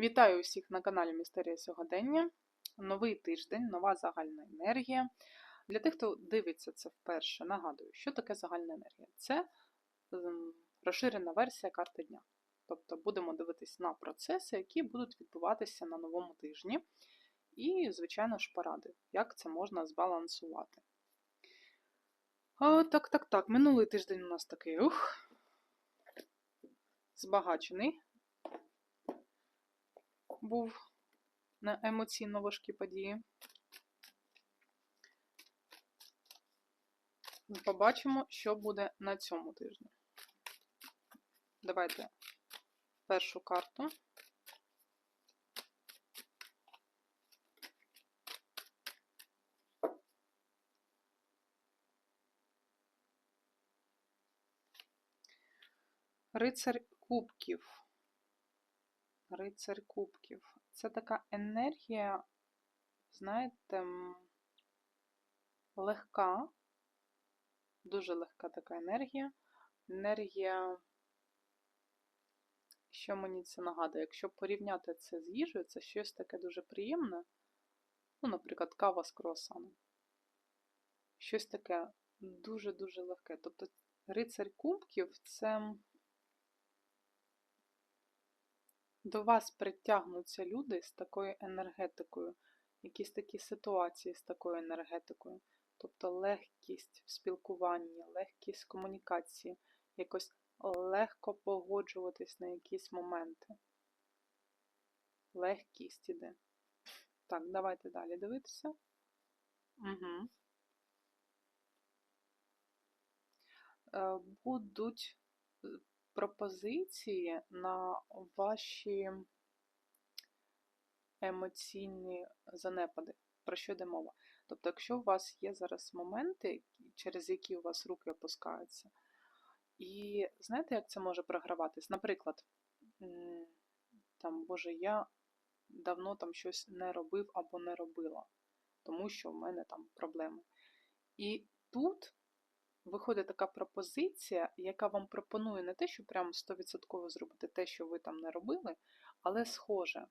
Вітаю усіх на каналі Містерія Сьогодення. Новий тиждень, нова загальна енергія. Для тих, хто дивиться це вперше, нагадую, що таке загальна енергія. Це ем, розширена версія карти дня. Тобто будемо дивитись на процеси, які будуть відбуватися на новому тижні. І, звичайно ж, поради, як це можна збалансувати. А, Так, так, так. Минулий тиждень у нас такий ух, збагачений був на емоційно важкі події. Побачимо, що буде на цьому тижні. Давайте першу карту. Рицарь кубків. Рицарь кубків. Це така енергія, знаєте, легка, дуже легка така енергія. Енергія, що мені це нагадує, якщо порівняти це з їжею, це щось таке дуже приємне. Ну, наприклад, кава з круасаном. Щось таке дуже-дуже легке. Тобто, рицарь кубків це. До вас притягнуться люди з такою енергетикою, якісь такі ситуації з такою енергетикою. Тобто легкість в спілкуванні, легкість комунікації, якось легко погоджуватись на якісь моменти. Легкість іде. Так, давайте далі дивитися. Угу. Будуть пропозиції на ваші емоційні занепади. Про що йде мова? Тобто, якщо у вас є зараз моменти, через які у вас руки опускаються, і знаєте, як це може програватись? Наприклад, там, Боже, я давно там щось не робив або не робила, тому що в мене там проблеми. І тут виходить така пропозиція, яка вам пропонує не те, що прямо 100% зробити те, що ви там не робили, але схоже.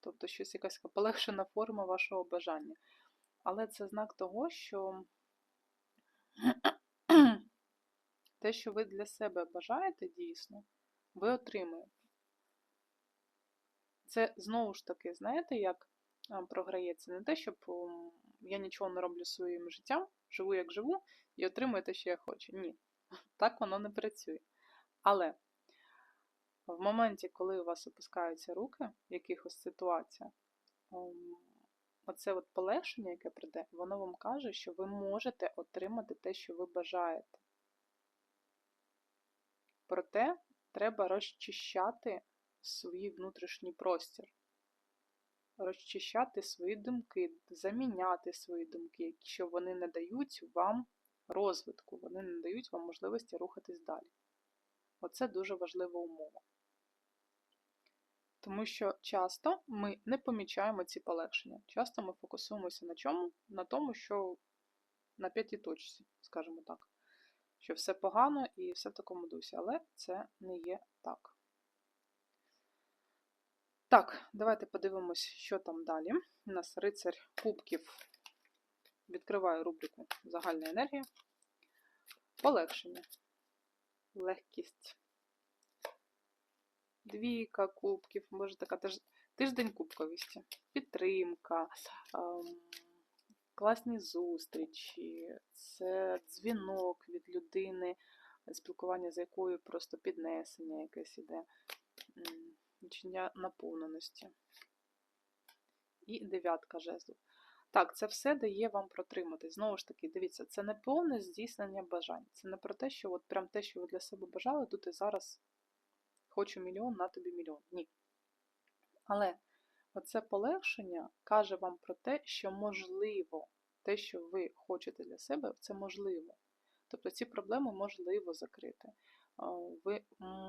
Тобто щось якась полегшена форма вашого бажання. Але це знак того, що те, що ви для себе бажаєте дійсно, ви отримуєте. Це знову ж таки, знаєте, як програється? Не те, щоб я нічого не роблю своїм життям, живу як живу, і отримую те, що я хочу. Ні, так воно не працює. Але в моменті, коли у вас опускаються руки в якихось ситуаціях, ем, оце от полегшення, яке прийде, воно вам каже, що ви можете отримати те, що ви бажаєте. Проте треба розчищати свій внутрішній простір розчищати свої думки, заміняти свої думки, якщо вони не дають вам розвитку, вони не дають вам можливості рухатись далі. Оце дуже важлива умова. Тому що часто ми не помічаємо ці полегшення. Часто ми фокусуємося на чому? На тому, що на п'ятій точці, скажімо так, що все погано і все в такому дусі, але це не є так. Так, давайте подивимось, що там далі. У нас рицарь кубків. Відкриваю рубрику Загальна енергія. Полегшення. Легкість. Двійка кубків, може така теж тиждень кубковісті. Підтримка, ем, класні зустрічі, це дзвінок від людини, спілкування з якою просто піднесення якесь іде відчуття наповненості. І дев'ятка жезлів. Так, це все дає вам протримати. Знову ж таки, дивіться, це не повне здійснення бажань. Це не про те, що от прям те, що ви для себе бажали, тут і зараз хочу мільйон, на тобі мільйон. Ні. Але оце полегшення каже вам про те, що можливо, те, що ви хочете для себе, це можливо. Тобто ці проблеми можливо закрити. Ви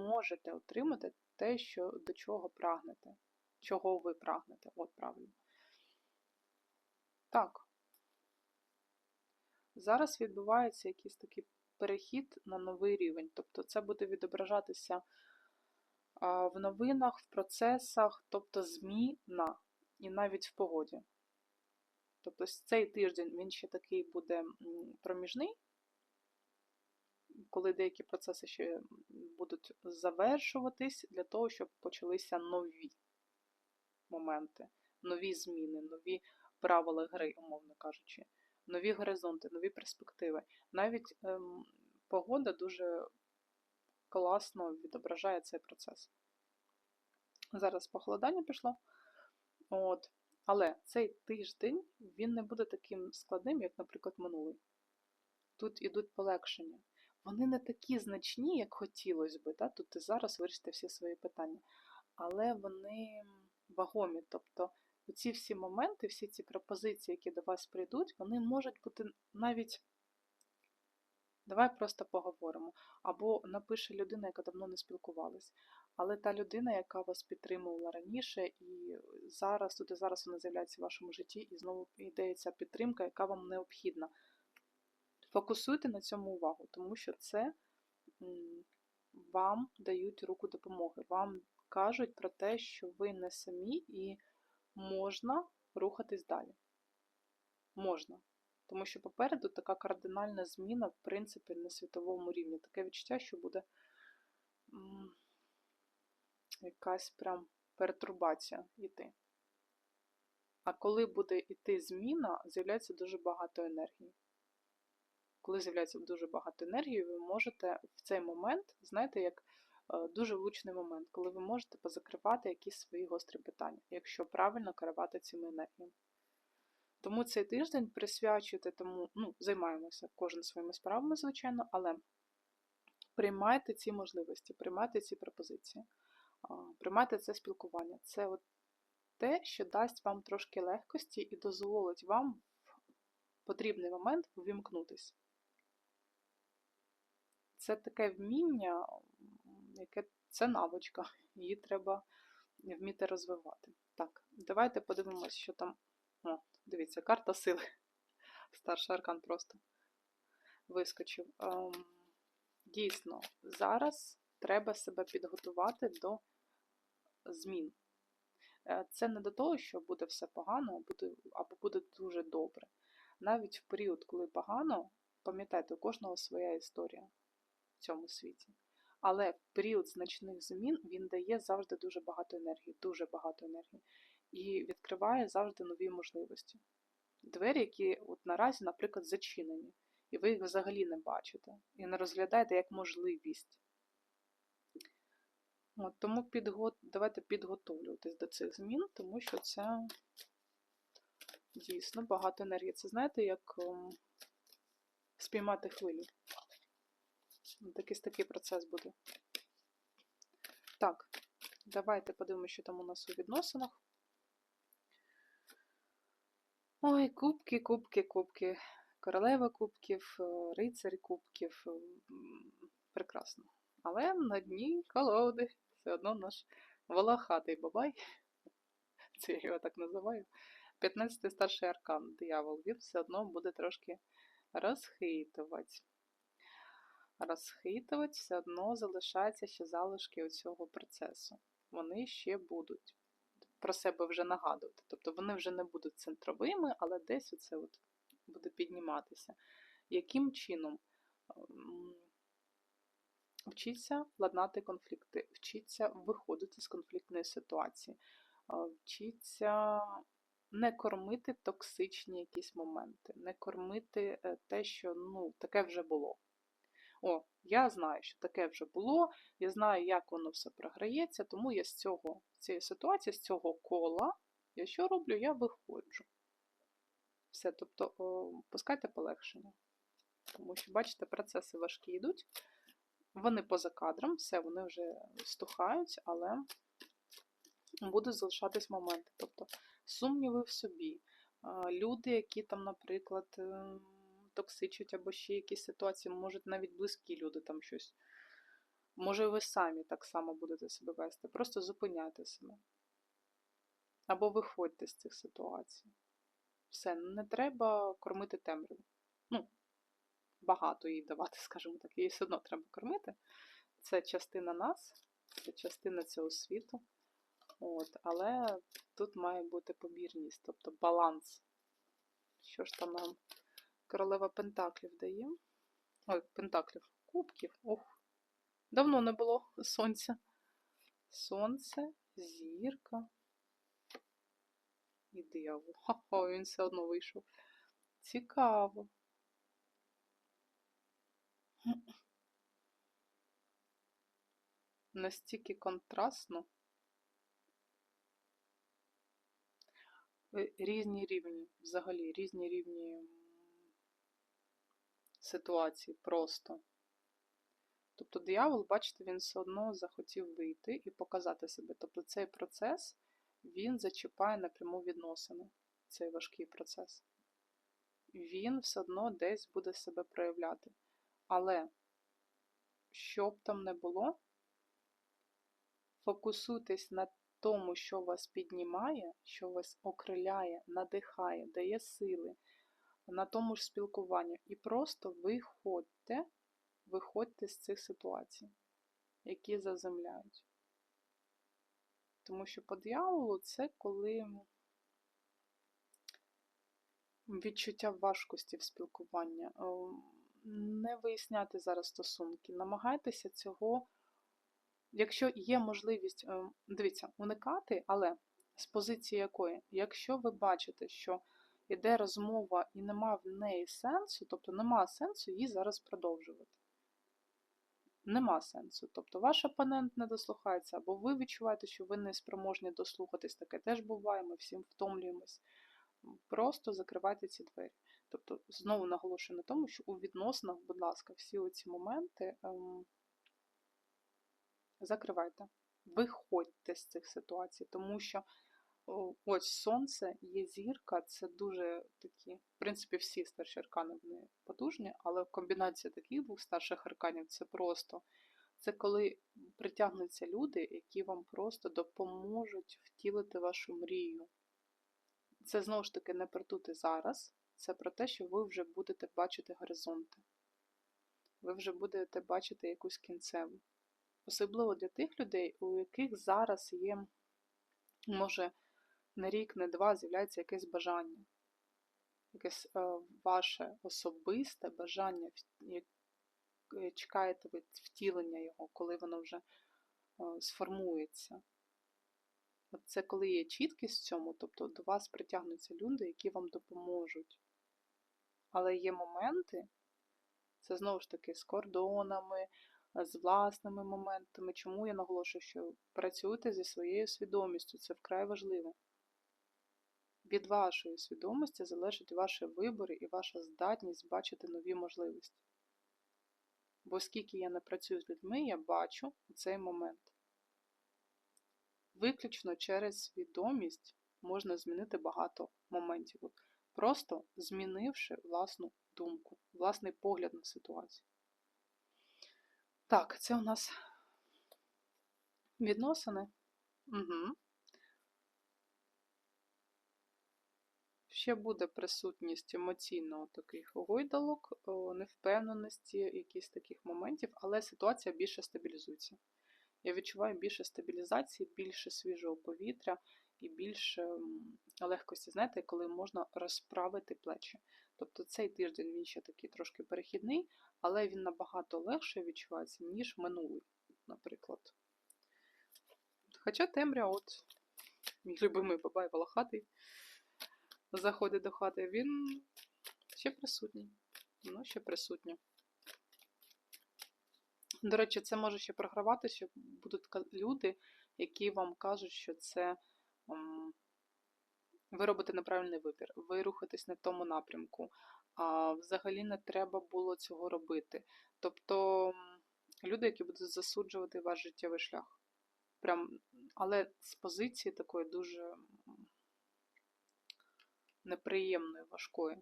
можете отримати те, що, до чого прагнете. Чого ви прагнете. От правильно. Так. Зараз відбувається якийсь такий перехід на новий рівень. Тобто це буде відображатися в новинах, в процесах, тобто зміна, і навіть в погоді. Тобто цей тиждень він ще такий буде проміжний, коли деякі процеси ще будуть завершуватись для того, щоб почалися нові моменти, нові зміни, нові правила гри, умовно кажучи, нові горизонти, нові перспективи. Навіть ем, погода дуже класно відображає цей процес. Зараз похолодання пішло. От. Але цей тиждень він не буде таким складним, як, наприклад, минулий. Тут ідуть полегшення. Вони не такі значні, як хотілося би. Да? Тут і зараз вирішити всі свої питання. Але вони вагомі. Тобто ці всі моменти, всі ці пропозиції, які до вас прийдуть, вони можуть бути навіть. Давай просто поговоримо. Або напише людина, яка давно не спілкувалась. Але та людина, яка вас підтримувала раніше, і зараз, тут і зараз вона з'являється в вашому житті, і знову йде ця підтримка, яка вам необхідна. Фокусуйте на цьому увагу, тому що це вам дають руку допомоги. Вам кажуть про те, що ви не самі і можна рухатись далі. Можна. Тому що попереду така кардинальна зміна, в принципі, на світовому рівні. Таке відчуття, що буде якась прям пертурбація йти. А коли буде йти зміна, з'являється дуже багато енергії. Коли з'являється дуже багато енергії, ви можете в цей момент, знаєте, як е, дуже влучний момент, коли ви можете позакривати якісь свої гострі питання, якщо правильно керувати цими енергіями. Тому цей тиждень присвячуйте тому, ну, займаємося кожен своїми справами, звичайно, але приймайте ці можливості, приймайте ці пропозиції, приймайте це спілкування. Це от те, що дасть вам трошки легкості і дозволить вам в потрібний момент ввімкнутись. Це таке вміння, яке це навичка, її треба вміти розвивати. Так, давайте подивимось, що там. О, дивіться, карта сили. Старший аркан просто вискочив. Ем, Дійсно, зараз треба себе підготувати до змін. Е, Це не до того, що буде все погано, або буде дуже добре. Навіть в період, коли погано, пам'ятайте, у кожного своя історія цьому світі. Але в період значних змін він дає завжди дуже багато енергії, дуже багато енергії. І відкриває завжди нові можливості. Двері, які от наразі, наприклад, зачинені, і ви їх взагалі не бачите, і не розглядаєте як можливість. От, тому підго... давайте підготовлюватись до цих змін, тому що це дійсно багато енергії. Це знаєте, як ем, спіймати хвилі. От Якийсь такий процес буде. Так, давайте подивимося, що там у нас у відносинах. Ой, кубки, кубки, кубки. Королева кубків, е, рицарь кубків. Прекрасно. Але на дні колоди все одно наш волохатий бабай. Це я його так називаю. 15-й старший аркан, диявол, він все одно буде трошки розхитувати. Розхитувати все одно залишаються ще залишки цього процесу. Вони ще будуть про себе вже нагадувати. Тобто вони вже не будуть центровими, але десь оце от буде підніматися. Яким чином? М, Вчіться ладнати конфлікти, вчіться виходити з конфліктної ситуації, а, вчіться не кормити токсичні якісь моменти, не кормити е, те, що ну, таке вже було. О, я знаю, що таке вже було, я знаю, як воно все програється, тому я з цього, цієї ситуації, з цього кола, я що роблю? Я виходжу. Все, тобто о, пускайте полегшення. Тому що, бачите, процеси важкі йдуть. Вони поза кадром, все, вони вже стухають, але будуть залишатись моменти. Тобто сумніви в собі. Люди, які там, наприклад, ем, токсичать або ще якісь ситуації, можуть навіть близькі люди там щось. Може, ви самі так само будете себе вести. Просто зупиняйте себе. Або виходьте з цих ситуацій. Все, не треба кормити темряву. Ну, багато їй давати, скажімо так, її все одно треба кормити. Це частина нас, це частина цього світу. От, але тут має бути помірність, тобто баланс. Що ж там нам королева Пентаклів дає? Ой, Пентаклів, кубків. Ух, давно не було сонця. Сонце, зірка. І диявол. Ха-ха, він все одно вийшов. Цікаво. Настільки контрастно. Е, Різні рівні, взагалі, різні рівні ситуації просто. Тобто диявол, бачите, він все одно захотів вийти і показати себе. Тобто цей процес, він зачіпає напряму відносини, цей важкий процес. Він все одно десь буде себе проявляти. Але, що б там не було, фокусуйтесь на тому, що вас піднімає, що вас окриляє, надихає, дає сили, на тому ж спілкуванні. І просто виходьте, виходьте з цих ситуацій, які заземляють. Тому що по дьяволу це коли відчуття важкості в спілкуванні. Ем, Не виясняти зараз стосунки. Намагайтеся цього, якщо є можливість, ем, дивіться, уникати, але з позиції якої? Якщо ви бачите, що йде розмова і нема в неї сенсу, тобто нема сенсу її зараз продовжувати. Нема сенсу. Тобто ваш опонент не дослухається, або ви відчуваєте, що ви не спроможні дослухатись, таке теж буває, ми всім втомлюємось. Просто закривайте ці двері. Тобто, знову наголошую на тому, що у відносинах, будь ласка, всі оці моменти ем, закривайте. Виходьте з цих ситуацій, тому що ось сонце, є зірка, це дуже такі, в принципі, всі старші аркани вони потужні, але комбінація таких двох старших арканів це просто це коли притягнуться люди, які вам просто допоможуть втілити вашу мрію. Це знову ж таки не про тут і зараз, це про те, що ви вже будете бачити горизонти. Ви вже будете бачити якусь кінцеву. Особливо для тих людей, у яких зараз є, може, не рік, не два, з'являється якесь бажання. Якесь е, ваше особисте бажання, як чекаєте ви втілення його, коли воно вже е, сформується. От Це коли є чіткість в цьому, тобто до вас притягнуться люди, які вам допоможуть. Але є моменти, це знову ж таки з кордонами, з власними моментами. Чому я наголошую, що працюйте зі своєю свідомістю, це вкрай важливо. Від вашої свідомості залежать ваші вибори і ваша здатність бачити нові можливості. Бо скільки я не працюю з людьми, я бачу цей момент. Виключно через свідомість можна змінити багато моментів. Просто змінивши власну думку, власний погляд на ситуацію. Так, це у нас відносини. Угу. Ще буде присутність емоційного таких гойдалок, невпевненості, якісь таких моментів, але ситуація більше стабілізується. Я відчуваю більше стабілізації, більше свіжого повітря і більше легкості, знаєте, коли можна розправити плечі. Тобто цей тиждень він ще такий трошки перехідний, але він набагато легше відчувається, ніж минулий, наприклад. Хоча темря, от, мій любимий бабай волохатий, заходить до хати, він ще присутній. Ну, ще присутній. До речі, це може ще програвати, що будуть люди, які вам кажуть, що це ви робите неправильний вибір, ви рухаєтесь не в тому напрямку, а взагалі не треба було цього робити. Тобто люди, які будуть засуджувати ваш життєвий шлях. Прям, але з позиції такої дуже неприємної, важкої.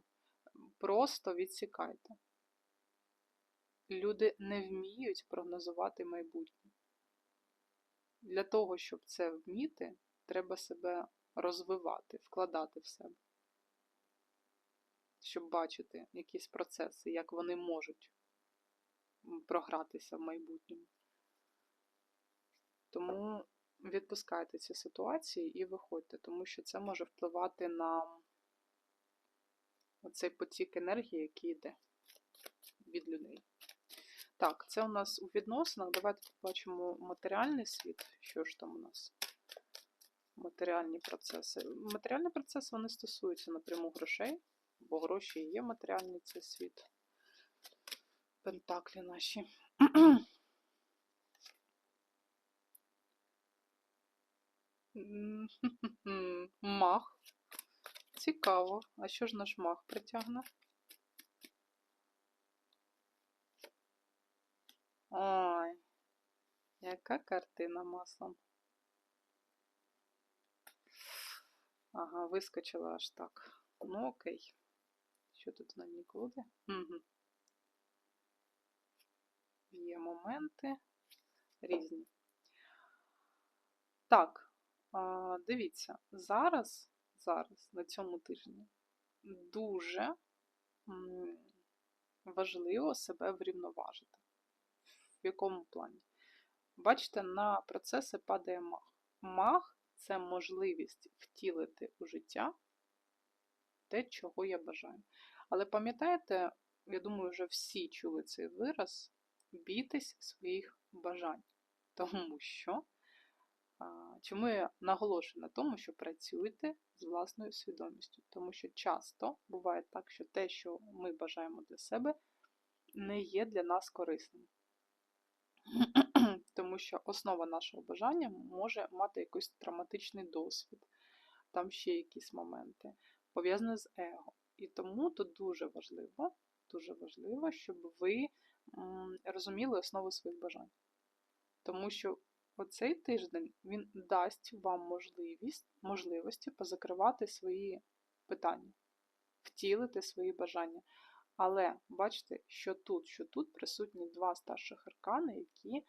Просто відсікайте. Люди не вміють прогнозувати майбутнє. Для того, щоб це вміти, треба себе розвивати, вкладати в себе. Щоб бачити якісь процеси, як вони можуть програтися в майбутньому. Тому відпускайте ці ситуації і виходьте, тому що це може впливати на оцей потік енергії, який йде від людей. Так, це у нас у відносинах. Давайте побачимо матеріальний світ. Що ж там у нас? Матеріальні процеси. Матеріальні процеси вони стосуються напряму грошей, бо гроші є матеріальний цей світ. Пентаклі наші. Мах. Цікаво. А що ж наш мах притягне? Ой, яка картина маслом. Ага, вискочила аж так. Ну окей. Що тут на ній буде? Угу. Є моменти різні. Так, дивіться, зараз, зараз, на цьому тижні, дуже важливо себе врівноважити. В якому плані? Бачите, на процеси падає маг. Маг це можливість втілити у життя те, чого я бажаю. Але пам'ятаєте, я думаю, вже всі чули цей вираз бійтесь своїх бажань. Тому що, чому я наголошую на тому, що працюйте з власною свідомістю. Тому що часто буває так, що те, що ми бажаємо для себе, не є для нас корисним. Тому що основа нашого бажання може мати якийсь травматичний досвід, там ще якісь моменти, пов'язані з его. І тому тут дуже важливо, дуже важливо, щоб ви розуміли основу своїх бажань. Тому що оцей тиждень він дасть вам можливість, можливості позакривати свої питання, втілити свої бажання. Але бачите, що тут, що тут присутні два старших аркани, які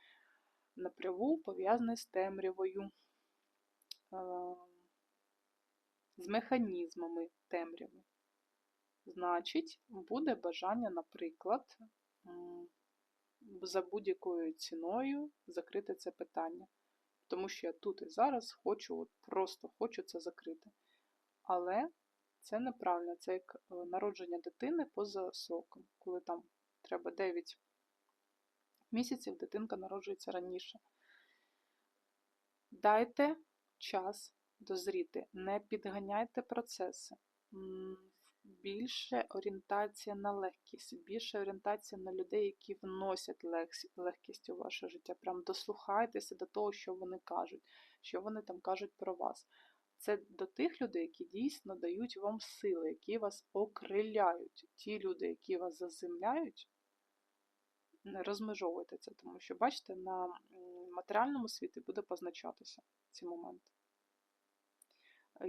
напряму пов'язані з темрявою, з механізмами темряви. Значить, буде бажання, наприклад, за будь-якою ціною закрити це питання. Тому що я тут і зараз хочу, от просто хочу це закрити. Але це неправильно, це як е, народження дитини поза сроком, коли там треба 9 місяців, дитинка народжується раніше. Дайте час дозріти, не підганяйте процеси більше орієнтація на легкість, більше орієнтація на людей, які вносять легкість у ваше життя. Прям дослухайтеся до того, що вони кажуть, що вони там кажуть про вас. Це до тих людей, які дійсно дають вам сили, які вас окриляють. Ті люди, які вас заземляють, не розмежовуйте це, тому що, бачите, на матеріальному світі буде позначатися ці моменти.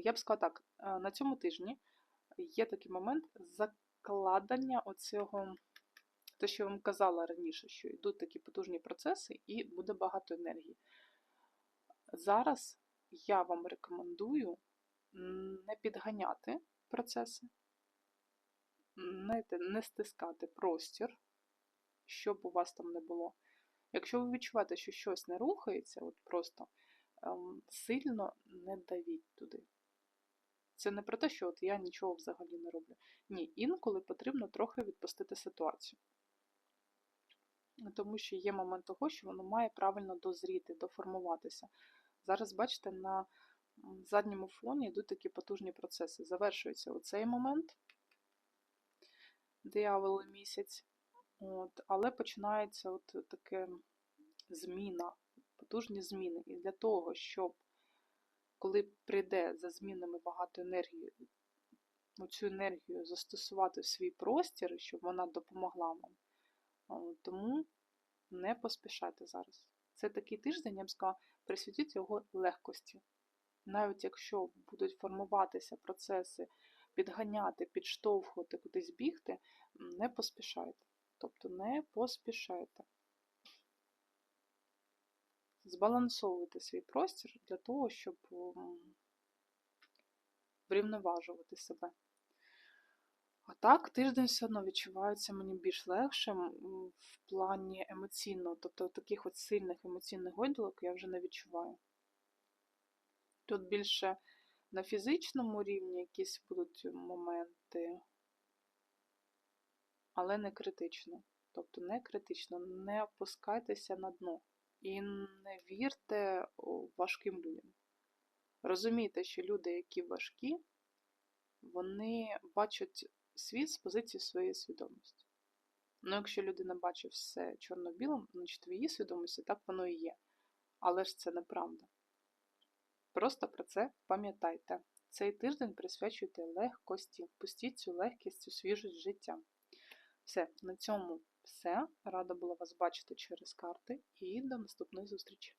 Я б сказала так, е, на цьому тижні є такий момент закладання оцього, те, що я вам казала раніше, що йдуть такі потужні процеси і буде багато енергії. Зараз я вам рекомендую не підганяти процеси, знаєте, не стискати простір, щоб у вас там не було. Якщо ви відчуваєте, що щось не рухається, от просто ем, сильно не давіть туди. Це не про те, що от я нічого взагалі не роблю. Ні, інколи потрібно трохи відпустити ситуацію. Тому що є момент того, що воно має правильно дозріти, доформуватися. Зараз, бачите, на задньому фоні йдуть такі потужні процеси. Завершується оцей момент, диявол місяць, от, але починається от таке зміна, потужні зміни. І для того, щоб коли прийде за змінами багато енергії, цю енергію застосувати в свій простір, щоб вона допомогла вам. Тому не поспішайте зараз. Це такий тиждень, я б сказала, присвятіть його легкості. Навіть якщо будуть формуватися процеси, підганяти, підштовхувати, кудись бігти, не поспішайте. Тобто не поспішайте збалансовувати свій простір для того, щоб врівноважувати себе. А так, тиждень все одно відчувається мені більш легшим в плані емоційного, тобто таких от сильних емоційних гойдалок я вже не відчуваю. Тут більше на фізичному рівні якісь будуть моменти, але не критично. Тобто не критично, не опускайтеся на дно і не вірте важким людям. Розумійте, що люди, які важкі, вони бачать світ з позиції своєї свідомості. Ну, якщо людина бачить все чорно-білим, значить в її свідомості так воно і є. Але ж це неправда. Просто про це пам'ятайте. Цей тиждень присвячуйте легкості, пустіть цю легкість, цю свіжість життя. Все, на цьому все. Рада була вас бачити через карти і до наступної зустрічі.